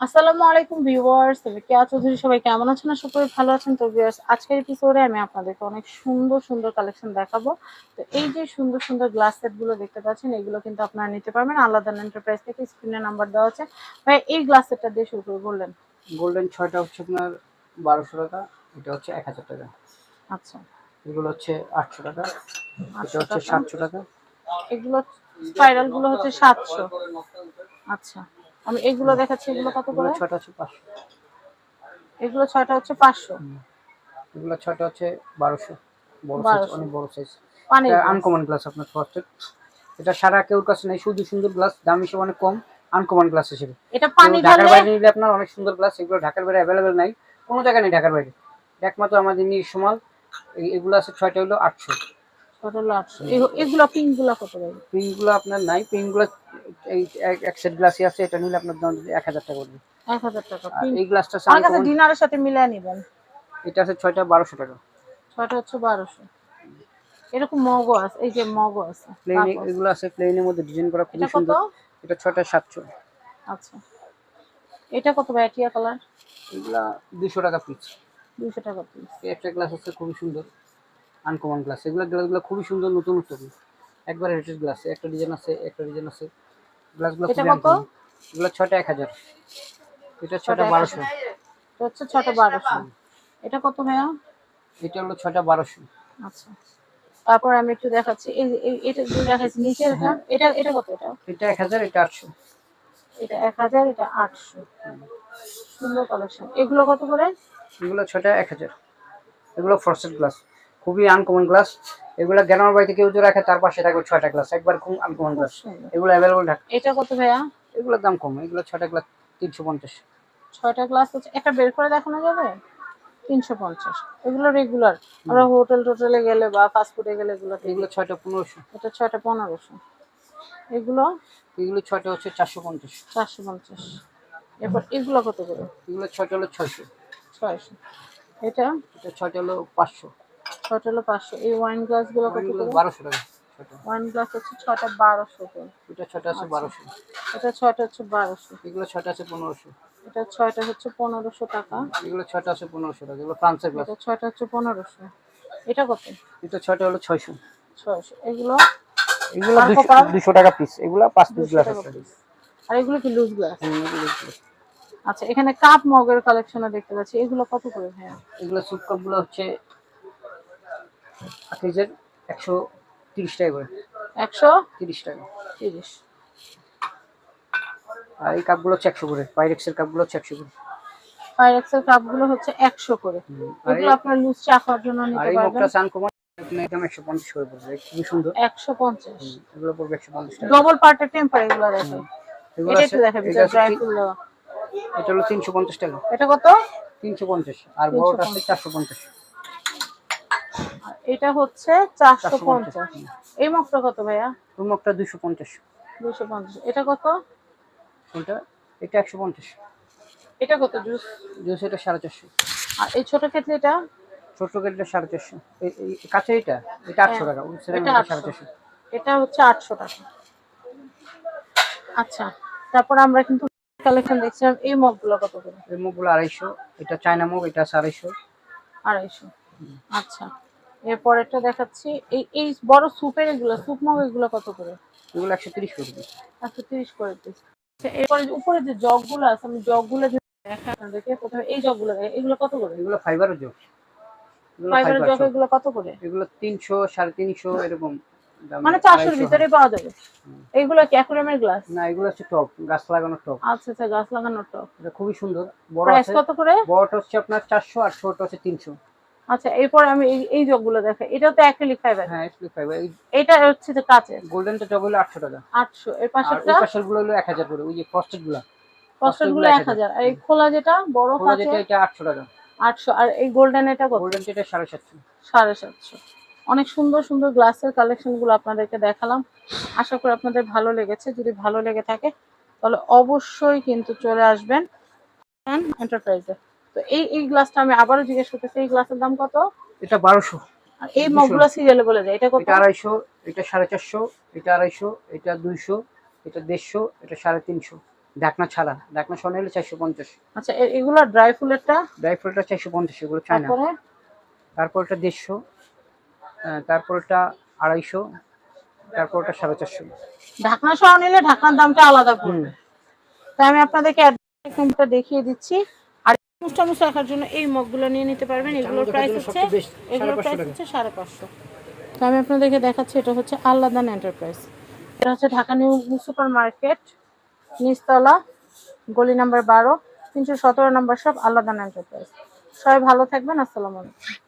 আসসালামু আলাইকুম ভিউয়ার্স তবে কেয়া চৌধুরী সবাই কেমন আছেন? আশা করি ভালো আছেন। তো ভিউয়ার্স আজকের এপিসোডে আমি আপনাদেরকে অনেক সুন্দর সুন্দর কালেকশন দেখাবো। তো এই যে সুন্দর সুন্দর গ্লাস সেটগুলো দেখতে পাচ্ছেন এগুলো কিন্তু আপনারা নিতে পারবেন। আলাদা এন্টারপ্রাইজ থেকে স্ক্রিনে নাম্বার দেওয়া আছে। ভাই এই গ্লাস সেটটা দিয়ে শুরু করে বললেন। গোল্ডেন ছয়টা হচ্ছে আপনার বারোশো টাকা এটা হচ্ছে এক হাজার টাকা। আচ্ছা। এগুলো হচ্ছে আটশো টাকা এটা হচ্ছে সাতশো টাকা। এগুলো স্পাইরালগুলো হচ্ছে সাতশো। আচ্ছা। আমি এগুলো দেখাচ্ছি এগুলো কত করে? ছটা হচ্ছে পাঁচশো। এগুলো ছয়টা হচ্ছে পাঁচশো। এগুলো ছটা হচ্ছে বারোশো। বড় সাইজ অনেক বড় সাইজ আনকমন গ্লাস আপনার ফার্স্টের এটা সারা কেউ কাছে নেই শুধু সুন্দর গ্লাস দাম হিসেবে অনেক কম আনকমন গ্লাস হিসেবে। এটা পানি ঢাকার বাইরে নিলে আপনার অনেক সুন্দর গ্লাস এগুলো ঢাকার বাইরে অ্যাভেলেবেল নাই। কোনো জায়গায় নেই ঢাকার বাইরে। একমাত্র আমাদের নিঃসমাল এগুলো আছে ছয়টা হলো আটশো। আটশো। এগুলো কত আপনার নাই এই এক- সেট গ্লাসই আছে এটা নিলে আপনার দাম এক হাজার টাকা পড়বে। এক হাজার টাকা এই গ্লাসটা আমার কাছে ডিনারের সাথে মিলিয়ে নিবেন। এটা আছে ছয়টা বারোশো টাকা। ছয়টা হচ্ছে বারোশো। এরকম মগও আছে এই যে মগও আছে প্লেন এগুলো আছে প্লেনের মধ্যে ডিজাইন করা সুন্দর। এটা ছয়টা সাতশো। আচ্ছা। এটা কত কালার এগুলা দুশো টাকা পিস টাকা পিস একটা গ্লাস আছে খুবই সুন্দর। আনকমন গ্লাস এগুলো গ্লাসগুলো খুবই সুন্দর নতুন নতুন। একবার রেটেড গ্লাস একটা ডিজাইন আছে একটা ডিজাইন আছে। গ্লাসগুলো খুবই কত? এগুলো ছটা এক হাজার। এটা ছটা বারোশো। এটা হচ্ছে ছটা বারোশো। এটা কত ভাইয়া? এটা হলো ছটা বারোশো। আচ্ছা। তারপর আমি একটু দেখাচ্ছি। এই এই- এটা যে দেখাচ্ছি নিচে এটা? এটা এটা কত এটা? এটা এক হাজার এটা আটশো। এটা এক হাজার এটা আটশো। সুন্দর কালেকশন এগুলো কত করে? এগুলো ছয়টা এক হাজার। এগুলো ফ্রস্টেড গ্লাস খুবই আনকমন গ্লাস এগুলো গ্রামের বাড়িতে কেউ যদি রাখে তার পাশে থাকবে ছয়টা গ্লাস একবার খুব আনকমন গ্লাস এগুলো অ্যাভেলেবল ঢাকা। এটা কত ভাইয়া? এগুলোর দাম কম। এগুলো ছয়টা গ্লাস তিনশো পঞ্চাশ। ছয়টা গ্লাস হচ্ছে একটা বের করে দেখানো যাবে? তিনশো পঞ্চাশ। এগুলো রেগুলার আমরা হোটেল টোটেলে গেলে বা ফাস্ট ফুডে গেলে এগুলো এগুলো ছয়টা পনেরোশো। এটা ছয়টা পনেরোশো। এগুলো? এগুলো ছয়টা হচ্ছে চারশো পঞ্চাশ। চারশো পঞ্চাশ। এরপর এগুলো কত করে? এগুলো ছয়টা হলো ছয়শো। ছয়শো। এটা? এটা ছয়টা হলো পাঁচশো। ছয়টা হলো পাঁচশো। এই ওয়াইন গ্লাসগুলো কত বারোশো টাকা ওয়াইন গ্লাস হচ্ছে ছয়টা বারোশো এটা ছয়টা আছে বারোশো। এটা ছয়টা হচ্ছে বারোশো। এগুলো ছয়টা আছে পনেরোশো। এটা ছয়টা হচ্ছে পনেরোশো টাকা। এগুলো ছয়টা আছে পনেরোশো টাকা এগুলো ফ্রান্সের গ্লাস এটা ছয়টা হচ্ছে পনেরোশো। এটা কত? এটা ছয়টা হলো ছয়শো। ছয়শো। এগুলো? এগুলো দুশো টাকা পিস এগুলো পাঁচ পিস গ্লাস আছে। আর এগুলো কি লুজ গ্লাস। আচ্ছা এখানে কাপ মগের কালেকশনও দেখতে পাচ্ছি। এগুলো কত করে ভাইয়া? এগুলো সুপ কাপগুলো হচ্ছে কেজের একশো তিরিশ টাকা করে। একশো? তিরিশ টাকা। তিরিশ। আর এই কাপগুলো হচ্ছে একশো করে। পাইরেক্সের কাপগুলো হচ্ছে একশো করে। পাইরেক্সের কাপগুলো হচ্ছে একশো করে। এগুলো আপনার লুজ চা খাওয়ার জন্য আর নিতে এই পারবেন। মগটা একদম একশো পঞ্চাশ করে পড়বে। খুবই সুন্দর। একশো পঞ্চাশ। এগুলো পড়বে একশো পঞ্চাশ টাকা। ডবল পার্টের টেম্পার এগুলো দেখেন। এটা একটু এটা ড্রাই তিন- এটা হলো তিনশো পঞ্চাশ টাকা। এটা কত? তিনশো পঞ্চাশ। আর বড়টা আছে চারশো পঞ্চাশ। এটা হচ্ছে চারশো পঞ্চাশ। এই মগটা কত ভাইয়া? ওই মগটা দুশো পঞ্চাশ। দুশো পঞ্চাশ। এটা কত? ওইটা এটা একশো পঞ্চাশ। এটা কত জুস? দুশো এটা সাড়ে চারশো। আর এই ছোট ক্ষেত্রে এটা? ছোট কেটে সাড়ে চারশো। কাছে এটা? এটা আটশো টাকা। সাড়ে চারশো। এটা হচ্ছে আটশো টাকা। আচ্ছা তারপর আমরা কিন্তু কালেকশন দেখছিলাম। এই মগগুলো কত করে? এই মুখগুলো আড়াইশো। এটা চায়না মুখ এটা আড়াইশো। আড়াইশো। আচ্ছা। এরপর একটা দেখাচ্ছি। এই এই বড় স্যুপের এগুলো স্যুপ মগ এগুলো কত করে? এগুলো একশো তিরিশ করে দিই একশো তিরিশ করে পিস আচ্ছা এরপরে উপরে যে জগগুলো আছে আমি জগগুলো দেখা আপনাদেরকে প্রথমে এই জগগুলো এগুলো কত করে? এগুলো ফাইবারের জগ। ফাইবারের জগ এগুলো কত করে? এগুলো তিনশো সাড়ে তিনশো এরকম। মানে চারশোর। ভিতরে পাওয়া যাবে? এইগুলো কি অ্যাকুরিয়ামের গ্লাস না এগুলো হচ্ছে টপ গাছ লাগানোর টপ আচ্ছা আচ্ছা গাছ লাগানোর টপ এটা খুবই সুন্দর। বড় আছে। কত করে? বড়টা হচ্ছে আপনার চারশো আর ছোটটা হচ্ছে তিনশো। আচ্ছা এরপর আমি এই এই জগগুলো দেখাই। এটা তো অ্যাক্রিলিক ফাইবার হ্যাঁ এসপি ফাইবার এটা হচ্ছে যে কাচের। গোল্ডেনটা জগ হলো আটশো টাকা। আটশো। এর আর পাশেরটা? ওই পাশেরগুলো হলো এক হাজার করে। ওই যে ফস্টেডগুলা। কস্টেরগুলো এক হাজার। আর এই খোলা যেটা বড় খোলা যেটা এটা আটশো টাকা। আটশো। আর এই গোল্ডেন এটা কত? গোল্ডেন সাতশো। সাড়ে সাতশো। অনেক সুন্দর সুন্দর গ্লাসের কালেকশনগুলো আপনাদেরকে দেখালাম। আশা করি আপনাদের ভালো লেগেছে। যদি ভালো লেগে থাকে তাহলে অবশ্যই কিন্তু চলে আসবেন। এন্টারপ্রাইজে তো এই এই গ্লাসটা আমি আবারও জিজ্ঞেস করতেছি এই গ্লাসের দাম কত? এটা বারোশো। এই মগগুলো সিরিয়ালে বলে যায় এটা কত? এটা আড়াইশো এটা সাড়ে চারশো এটা আড়াইশো এটা দুইশো এটা দেড়শো এটা সাড়ে তিনশো। ঢাকনা ছাড়া ঢাকনা সহ নিলে চারশো পঞ্চাশ। আচ্ছা এগুলো ড্রাই ফুলেরটা? ড্রাই ফ্রুটটা চারশো পঞ্চাশ এগুলো চায়না। তারপরে? তারপরটা দেড়শো তারপরটা আড়াইশো তারপরটা সাড়ে চারশো। ঢাকনা সহ নিলে ঢাকনার দামটা আলাদা পড়বে। তাই আমি আপনাদেরকে দেখিয়ে দিচ্ছি। আর মুস্টামুস রাখার জন্য এই মগগুলো নিয়ে নিতে পারবেন। এগুলোর প্রাইস হচ্ছে এগুলোর 550 প্রাইস হচ্ছে সাড়ে পাঁচশো। তো আমি আপনাদেরকে দেখাচ্ছি এটা হচ্ছে আল্লাদান এন্টারপ্রাইজ এটা হচ্ছে ঢাকা নিউ সুপার মার্কেট নিচতলা গলি নাম্বার বারো তিনশো সতেরো নাম্বার সব আল্লাদান এন্টারপ্রাইজ সবাই ভালো থাকবেন আসসালামু আলাইকুম।